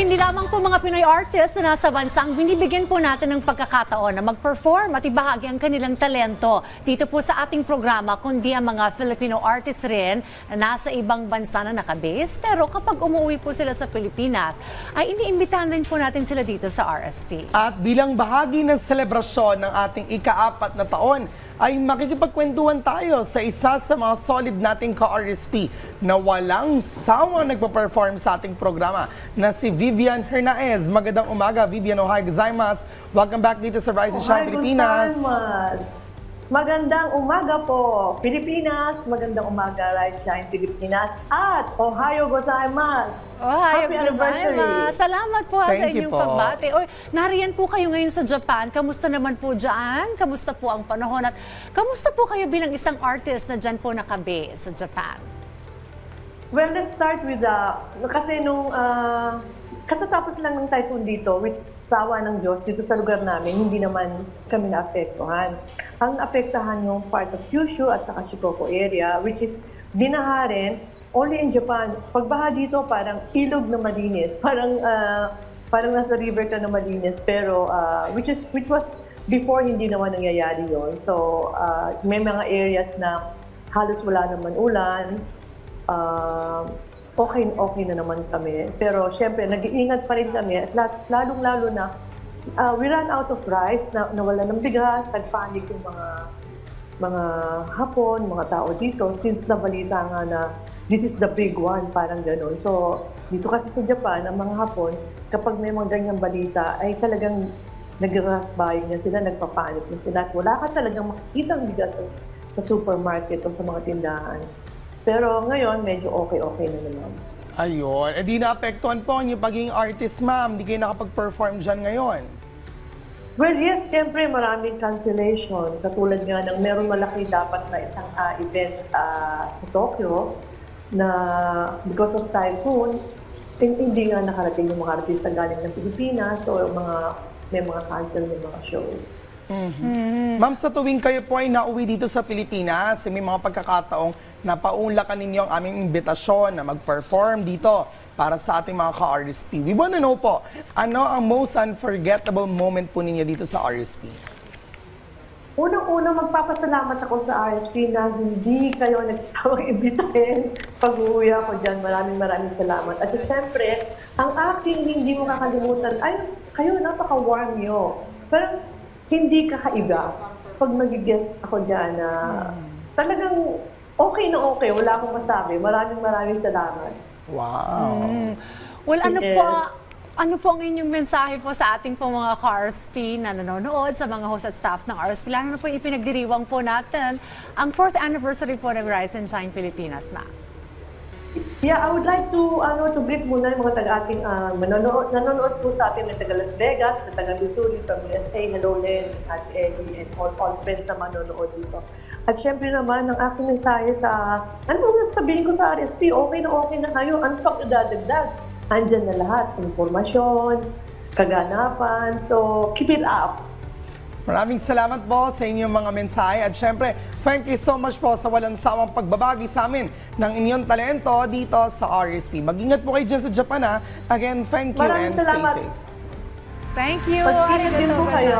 Hindi lamang po mga Pinoy artists na nasa bansa ang binibigyan po natin ng pagkakataon na mag-perform at ibahagi ang kanilang talento dito po sa ating programa, kundi ang mga Filipino artists rin na nasa ibang bansa na nakabase. Pero kapag umuwi po sila sa Pilipinas, ay iniimbitahan rin po natin sila dito sa RSP. At bilang bahagi ng selebrasyon ng ating ika-apat na taon, ay makikipagkwentuhan tayo sa isa sa mga solid nating ka-RSP na walang sawa nagpa-perform sa ating programa na si Vivian Hernaez. Magandang umaga, Vivian. Ohay gozaimasu. Welcome back dito sa Rise and Shine Pilipinas. gozaimasu. Magandang umaga po, Pilipinas. Magandang umaga, Right Shine Pilipinas. At Ohio gozaimasu. Ohay, Happy anniversary. Salamat po ha, sa Thank you inyong po. pagbati. Oy, nariyan po kayo ngayon sa Japan. Kamusta naman po dyan? Kamusta po ang panahon? At kamusta po kayo bilang isang artist na dyan po nakabe sa Japan? Well, let's start with the... Kasi nung ah, katatapos lang ng typhoon dito, with sawa ng Diyos, dito sa lugar namin, hindi naman kami naapektuhan. Ang apektahan yung part of Kyushu at saka Shikoku area, which is binaha rin, only in Japan. Pagbaha dito, parang ilog na malinis. Parang ah, parang nasa river ka na malinis. Pero, ah, which, is, which was before hindi naman nangyayari yon So, ah, may mga areas na halos wala naman ulan, uh, okay okay na naman kami. Pero syempre, nag-iingat pa rin kami. At la- lalong-lalo na, uh, we ran out of rice, na, nawala ng bigas, nagpanik yung mga mga hapon, mga tao dito, since nabalita nga na this is the big one, parang gano'n. So, dito kasi sa Japan, ang mga hapon, kapag may mga ganyang balita, ay talagang nag-rush buying na sila, nagpapanik na sila. At wala ka talagang makikita ang bigas sa, sa supermarket o sa mga tindahan. Pero ngayon, medyo okay-okay na naman. Ayun. E di naapektuhan po ang yung pagiging artist, ma'am. Di kayo nakapag-perform dyan ngayon. Well, yes, syempre maraming cancellation. Katulad nga ng meron malaki dapat na isang ah, event ah, sa Tokyo na because of typhoon, hin- hindi nga nakarating yung mga artista galing ng Pilipinas o yung mga may mga cancel ng mga shows. Ma'am, sa tuwing kayo po ay nauwi dito sa Pilipinas, may mga pagkakataong napaunlakan ninyo ang aming imbitasyon na mag-perform dito para sa ating mga ka-RSP. We wanna know po, ano ang most unforgettable moment po ninyo dito sa RSP? Unang-una, magpapasalamat ako sa RSP na hindi kayo nagsasawang imbitahin pag uuwi ako dyan. Maraming maraming salamat. At syempre, ang aking hindi mo kakalimutan, ay, kayo, napaka-warm nyo. Parang hindi kakaiba pag mag-guest ako dyan na talagang okay na okay. Wala akong masabi. Maraming maraming salamat. Wow. Well, ano Yes. po, ano po ang inyong mensahe po sa ating po mga ka-RSP na nanonood, sa mga host at staff ng RSP, lalo na po ipinagdiriwang po natin ang 4th anniversary po ng Rise and Shine Pilipinas, ma'am. Yeah, I would like to ano to greet muna yung mga taga-ating ah, manonood, nanonood po sa atin ng taga Las Vegas, ng taga Missouri, from USA, hello Len, at Eddie, and all, all friends na manonood dito. At syempre naman, ang aking mensahe sa, ano ba sabihin ko sa RSP, okay na okay na kayo, ano pa dadagdag? Andyan na lahat, informasyon, kaganapan, so keep it up. Maraming salamat po sa inyong mga mensahe at syempre, thank you so much po sa walang sawang pagbabagi sa amin ng inyong talento dito sa RSP. Mag-ingat po kayo dyan sa Japan ha. Again, thank you Maraming and salamat. stay safe. Thank you. Mag-ingat din po kayo.